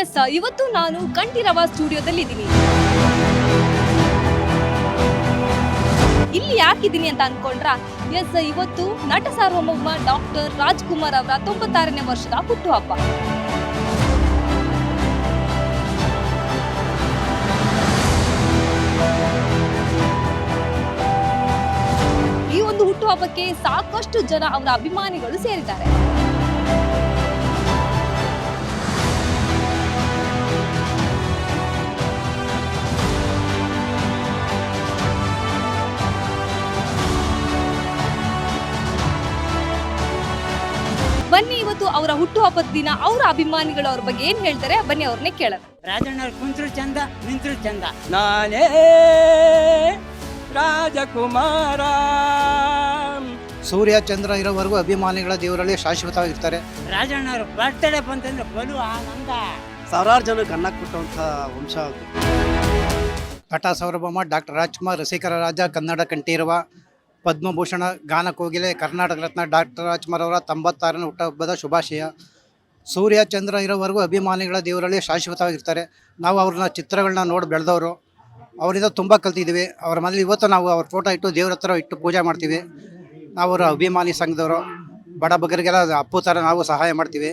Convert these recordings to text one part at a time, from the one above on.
S, ಇವತ್ತು ನಾನು ಕಂಠೀರವ ಸ್ಟುಡಿಯೋದಲ್ಲಿದ್ದೀನಿ. ಇಲ್ಲಿ ಯಾಕಿದ್ದೀನಿ ಅಂತ ಅನ್ಕೊಂಡ್ರ? ಎಸ್, ಇವತ್ತು ನಟ ಸಾರ್ವಭೌಮ ಡಾಕ್ಟರ್ ರಾಜ್ಕುಮಾರ್ ಅವರ ತೊಂಬತ್ತಾರನೇ ವರ್ಷದ ಹುಟ್ಟುಹಬ್ಬ ಈ ಒಂದು ಹುಟ್ಟುಹಬ್ಬಕ್ಕೆ ಸಾಕಷ್ಟು ಜನ ಅವರ ಅಭಿಮಾನಿಗಳು ಸೇರಿದ್ದಾರೆ. ಇವತ್ತು ಅವರ ಹುಟ್ಟುಹಬ್ಬದ ದಿನ ಅವರ ಅಭಿಮಾನಿಗಳು ಅವ್ರ ಬಗ್ಗೆ ಏನ್ ಹೇಳ್ತಾರೆ? ಬನ್ನಿ ಅವ್ರನ್ನೇ ಕೇಳೋಣ. ರಾಜಣ್ಣ ಕುಂತ್ರು ಚಂದ ನಿಂತ್ರು ಚಂದ. ನಾನೇ ರಾಜಕುಮಾರ. ಸೂರ್ಯ ಚಂದ್ರ ಇರೋವರೆಗೂ ಅಭಿಮಾನಿಗಳ ದೇವರಲ್ಲಿ ಶಾಶ್ವತವಾಗಿರ್ತಾರೆ. ರಾಜಣ್ಣವ್ರು ಬರ್ತಡೇ ಬಂತಂದ್ರೆ ಬಲು ಆನಂದ. ಸಾವಿರಾರು ಜನಕ್ಕೆ ಅನ್ನ ಕೊಟ್ಟಂಥ ವಂಶ ಅದು. ನಟ ಸಾರ್ವಭೌಮ ಡಾಕ್ಟರ್ ರಾಜ್ಕುಮಾರ್ ರಸಿಕರ ರಾಜ ಕನ್ನಡ ಕಂಠೀರವ. ಪದ್ಮಭೂಷಣ, ಗಾನ ಕೋಗಿಲೆ, ಕರ್ನಾಟಕ ರತ್ನ ಡಾಕ್ಟರ್ ರಾಜ್ಕುಮಾರ್ ಅವರ ತೊಂಬತ್ತಾರನೇ ಹುಟ್ಟಹಬ್ಬದ ಶುಭಾಶಯ. ಸೂರ್ಯ ಚಂದ್ರ ಇರೋವರೆಗೂ ಅಭಿಮಾನಿಗಳ ದೇವರಲ್ಲಿ ಶಾಶ್ವತವಾಗಿರ್ತಾರೆ. ನಾವು ಅವ್ರನ್ನ ಚಿತ್ರಗಳನ್ನ ನೋಡಿ ಬೆಳೆದವರು. ಅವರಿಂದ ತುಂಬ ಕಲ್ತಿದ್ದೀವಿ. ಅವ್ರ ಮನೇಲಿ ಇವತ್ತು ನಾವು ಅವ್ರ ಫೋಟೋ ಇಟ್ಟು ದೇವ್ರ ಹತ್ರ ಇಟ್ಟು ಪೂಜೆ ಮಾಡ್ತೀವಿ. ನಾವು ಅವರ ಅಭಿಮಾನಿ ಸಂಘದವರು. ಬಡ ಬಗ್ಗರಿಗೆಲ್ಲ ಅಪ್ಪು ಥರ ನಾವು ಸಹಾಯ ಮಾಡ್ತೀವಿ.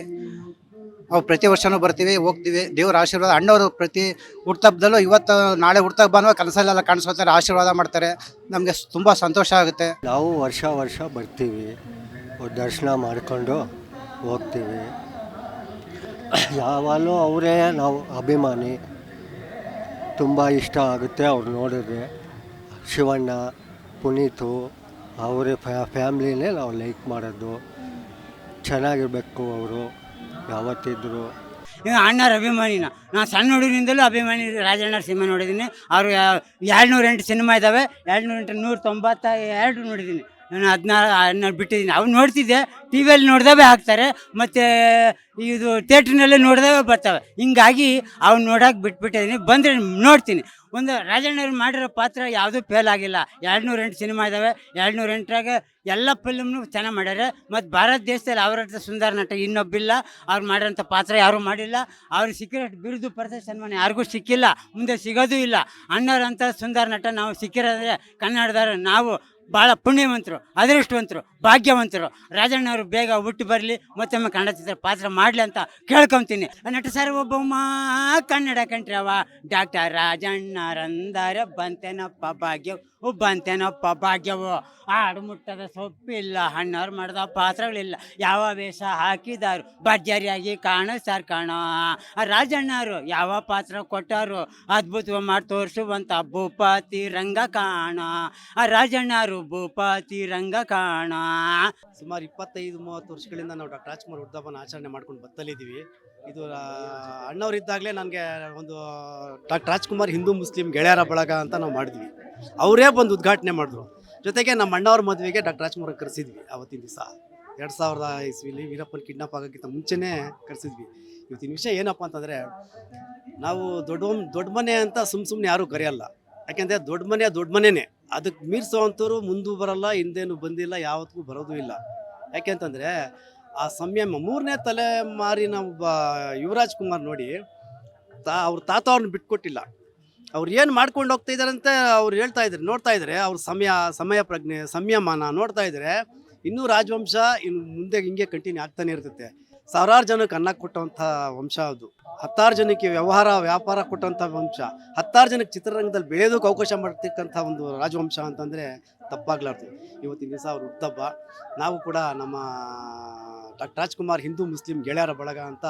ನಾವು ಪ್ರತಿ ವರ್ಷನೂ ಬರ್ತೀವಿ, ಹೋಗ್ತೀವಿ. ದೇವ್ರ ಆಶೀರ್ವಾದ, ಅಣ್ಣವರು ಪ್ರತಿ ಹುಟ್ಟಬ್ಬದಲ್ಲೂ ಇವತ್ತು, ನಾಳೆ ಹುಟ್ಟಬ್ಬನೂ ಕನಸಲ್ಲೆಲ್ಲ ಕಾಣಿಸ್ಕೊತಾರೆ, ಆಶೀರ್ವಾದ ಮಾಡ್ತಾರೆ. ನಮಗೆ ತುಂಬ ಸಂತೋಷ ಆಗುತ್ತೆ. ನಾವು ವರ್ಷ ವರ್ಷ ಬರ್ತೀವಿ. ದರ್ಶನ ಮಾಡಿಕೊಂಡು ಹೋಗ್ತೀವಿ. ಯಾವಾಗಲೂ ಅವರೇ ನಾವು ಅಭಿಮಾನಿ. ತುಂಬ ಇಷ್ಟ ಆಗುತ್ತೆ ಅವ್ರು ನೋಡಿದ್ರೆ ಶಿವಣ್ಣ, ಪುನೀತು, ಅವರೇ ಫ್ಯಾಮ್ಲಿನೇ ನಾವು ಲೈಕ್ ಮಾಡೋದು. ಚೆನ್ನಾಗಿರಬೇಕು ಅವರು. ಯಾವತ್ತಿದ್ರು. ಇನ್ನು ಅಣ್ಣರ ಅಭಿಮಾನಿನ, ನಾನು ಸಣ್ಣ ಹುಡುಗರಿಂದಲೂ ಅಭಿಮಾನಿ ರಾಜಣ್ಣ ಸಿನಿಮಾ ನೋಡಿದ್ದೀನಿ. ಅವರು ಎರಡುನೂರ ಎಂಟು ಸಿನಿಮಾ ಇದ್ದಾವೆ ಎರಡು ಎಂಟು ನೂರ ತೊಂಬತ್ತ ಎರಡು ನೋಡಿದ್ದೀನಿ. ನಾನು ಹದಿನಾರು ಹನ್ನೆರಡು ಬಿಟ್ಟಿದ್ದೀನಿ. ಅವ್ನು ನೋಡ್ತಿದ್ದೆ, ಟಿ ವಿಯಲ್ಲಿ ನೋಡಿದವೇ ಹಾಕ್ತಾರೆ, ಮತ್ತು ಇದು ಥಿಯೇಟ್ರಿನಲ್ಲೇ ನೋಡಿದವೇ ಬರ್ತವೆ. ಹಿಂಗಾಗಿ ಅವ್ನು ನೋಡೋಕೆ ಬಿಟ್ಬಿಟ್ಟಿದ್ದೀನಿ ಬಂದರೆ ನೋಡ್ತೀನಿ. ಒಂದು ರಾಜಣ್ಣವ್ರು ಮಾಡಿರೋ ಪಾತ್ರ ಯಾವುದೂ ಫೇಲ್ ಆಗಿಲ್ಲ. ಎರಡುನೂರ ಎಂಟು ಸಿನಿಮಾ ಇದ್ದಾವೆ ಎರಡುನೂರ ಎಂಟರಾಗ ಎಲ್ಲ ಫಿಲ್ಮ್ನು ಚೆನ್ನಾಗಿ ಮಾಡ್ಯಾರೆ. ಮತ್ತು ಭಾರತ ದೇಶದಲ್ಲಿ ಅವರ ಸುಂದರ ನಟ ಇನ್ನೊಬ್ಬಿಲ್ಲ. ಅವ್ರು ಮಾಡಿರೋಂಥ ಪಾತ್ರ ಯಾರೂ ಮಾಡಿಲ್ಲ. ಅವ್ರಿಗೆ ಸಿಕ್ಕಿರೋ ಬಿರುದು ಪ್ರಶಸ್ತಿ ಸನ್ಮಾನ ಯಾರಿಗೂ ಸಿಕ್ಕಿಲ್ಲ. ಮುಂದೆ ಸಿಗೋದೂ ಇಲ್ಲ. ಅಣ್ಣವ್ರಂಥ ಸುಂದರ ನಟ ನಾವು ಸಿಕ್ಕಿರೋದ್ರೆ ಕನ್ನಡದವರು, ನಾವು ಭಾಳ ಪುಣ್ಯವಂತರು, ಅದೃಷ್ಟವಂತರು, ಭಾಗ್ಯವಂತರು. ರಾಜಣ್ಣವರು ಬೇಗ ಹುಟ್ಟು ಬರಲಿ, ಮತ್ತೊಮ್ಮೆ ಕನ್ನಡ ಚಿತ್ರ ಪಾತ್ರ ಮಾಡಲಿ ಅಂತ ಕೇಳ್ಕೊತೀನಿ. ನಟ ಸರ್ ಒಬ್ಬಮ್ಮ ಕನ್ನಡ ಕಂಠ್ರವ ಡಾಕ್ಟರ್ ರಾಜಣ್ಣರಂದರ ಬಂತೇನಪ್ಪ ಭಾಗ್ಯವು ಬಂತೇನಪ್ಪ ಭಾಗ್ಯವು. ಆಡು ಮುಟ್ಟದ ಸೊಪ್ಪಿಲ್ಲ, ಹಣ್ಣವ್ರು ಮಾಡಿದ ಪಾತ್ರಗಳಿಲ್ಲ. ಯಾವ ವೇಷ ಹಾಕಿದಾರು? ಭರ್ಜರಿಯಾಗಿ ಸರ್ ಕಾಣ. ರಾಜಣ್ಣರು ಯಾವ ಪಾತ್ರ ಕೊಟ್ಟಾರು? ಅದ್ಭುತವಾಗಿ ಮಾಡಿ ತೋರಿಸುವಂಥ ಭೂಪತಿ ರಂಗ ಕಾಣ. ಆ ರಾಜಣ್ಣವರು ಭೂಪತಿ ರಂಗ ಕಾಣ. ಸುಮಾರು ಇಪ್ಪತ್ತೈದು, ಮೂವತ್ತು ವರ್ಷಗಳಿಂದ ನಾವು ಡಾಕ್ಟರ್ ರಾಜ್ಕುಮಾರ್ ಹುಟ್ಟದಬ್ಬನ ಆಚರಣೆ ಮಾಡ್ಕೊಂಡು ಬತ್ತಲಿದ್ದೀವಿ. ಇದು ಅಣ್ಣವರಿದ್ದಾಗಲೇ ನನಗೆ ಒಂದು, ಡಾಕ್ಟರ್ ರಾಜ್ಕುಮಾರ್ ಹಿಂದೂ ಮುಸ್ಲಿಂ ಗೆಳೆಯರ ಬಳಗ ಅಂತ ನಾವು ಮಾಡಿದ್ವಿ. ಅವರೇ ಬಂದು ಉದ್ಘಾಟನೆ ಮಾಡಿದ್ರು. ಜೊತೆಗೆ ನಮ್ಮ ಅಣ್ಣವ್ರ ಮದುವೆಗೆ ಡಾಕ್ಟರ್ ರಾಜ್ಕುಮಾರ್ ಕರೆಸಿದ್ವಿ ಅವತ್ತಿನ ದಿವಸ. ಎರಡು ಸಾವಿರದ ಇಸ್ವಿಲಿ ವೀರಪ್ಪನ ಕಿಡ್ನಾಪ್ ಆಗೋಕ್ಕಿಂತ ಮುಂಚೆನೇ ಕರೆಸಿದ್ವಿ. ಇವತ್ತಿನ ವಿಷಯ ಏನಪ್ಪ ಅಂತಂದರೆ, ನಾವು ದೊಡ್ಡ ದೊಡ್ಡ ಮನೆ ಅಂತ ಸುಮ್ಮ ಸುಮ್ಮನೆ ಯಾರೂ ಕರೆಯಲ್ಲ. ಯಾಕೆಂದರೆ ದೊಡ್ಡ ಮನೆ, ದೊಡ್ಡ ಮನೆನೇ. ಅದಕ್ಕೆ ಮೀರಿಸೋವಂಥವ್ರು ಮುಂದೂ ಬರಲ್ಲ, ಹಿಂದೇನು ಬಂದಿಲ್ಲ, ಯಾವತ್ತಿಗೂ ಬರೋದು ಇಲ್ಲ. ಯಾಕೆಂತಂದರೆ, ಆ ಸಂಯಮ ಮೂರನೇ ತಲೆಮಾರಿನ ಒಬ್ಬ ಯುವರಾಜ್ ಕುಮಾರ್ ನೋಡಿ, ತಾ, ಅವ್ರ ತಾತ ಅವ್ರನ್ನ ಬಿಟ್ಕೊಟ್ಟಿಲ್ಲ. ಅವ್ರು ಏನು ಮಾಡ್ಕೊಂಡು ಹೋಗ್ತಾ ಇದ್ದಾರಂತೆ ಅವ್ರು ಹೇಳ್ತಾ ಇದ್ದಾರೆ ನೋಡ್ತಾ ಇದ್ದಾರೆ ಅವ್ರ ಸಮಯ ಸಮಯ ಪ್ರಜ್ಞೆ, ಸಂಯಮನ ನೋಡ್ತಾ ಇದ್ದಾರೆ ಇನ್ನೂ ರಾಜವಂಶ ಇನ್ನು ಮುಂದೆ ಹಿಂಗೆ ಕಂಟಿನ್ಯೂ ಆಗ್ತಾನೆ ಇರ್ತೈತೆ. ಸಾವಿರಾರು ಜನಕ್ಕೆ ಅನ್ನ ಕೊಟ್ಟಂಥ ವಂಶ ಅದು. ಹತ್ತಾರು ಜನಕ್ಕೆ ವ್ಯವಹಾರ, ವ್ಯಾಪಾರ ಕೊಟ್ಟಂಥ ವಂಶ. ಹತ್ತಾರು ಜನಕ್ಕೆ ಚಿತ್ರರಂಗದಲ್ಲಿ ಬೆಳೆಯೋದಕ್ಕೆ ಅವಕಾಶ ಮಾಡ್ತಕ್ಕಂಥ ಒಂದು ರಾಜವಂಶ ಅಂತಂದರೆ ತಪ್ಪಾಗ್ಲಾರ್ದು ಇವತ್ತಿನ ದಿವಸ ಅವ್ರ ಹುಟ್ಟಬ್ಬ ನಾವು ಕೂಡ ನಮ್ಮ ಡಾಕ್ಟರ್ ರಾಜ್ಕುಮಾರ್ ಹಿಂದೂ ಮುಸ್ಲಿಂ ಗೆಳೆಯರ ಬಳಗ ಅಂತ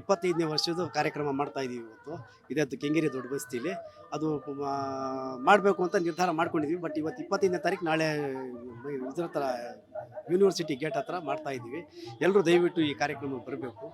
ಇಪ್ಪತ್ತೈದನೇ ವರ್ಷದ ಕಾರ್ಯಕ್ರಮ ಮಾಡ್ತಾ ಇದ್ದೀವಿ ಇವತ್ತು. ಇದತ್ತು ಕೆಂಗೇರಿ ದೊಡ್ಡ ಬಸ್ತಿಲಿ ಅದು ಮಾಡಬೇಕು ಅಂತ ನಿರ್ಧಾರ ಮಾಡ್ಕೊಂಡಿದ್ವಿ. ಬಟ್ ಇವತ್ತು ಇಪ್ಪತ್ತೈದನೇ ತಾರೀಕು ನಾಳೆ ಇದ್ರ ಹತ್ರ ಯೂನಿವರ್ಸಿಟಿ ಗೇಟ್ ಹತ್ರ ಮಾಡ್ತಾ ಇದ್ದೀವಿ ಎಲ್ಲರೂ ದಯವಿಟ್ಟು ಈ ಕಾರ್ಯಕ್ರಮಕ್ಕೆ ಬರಬೇಕು.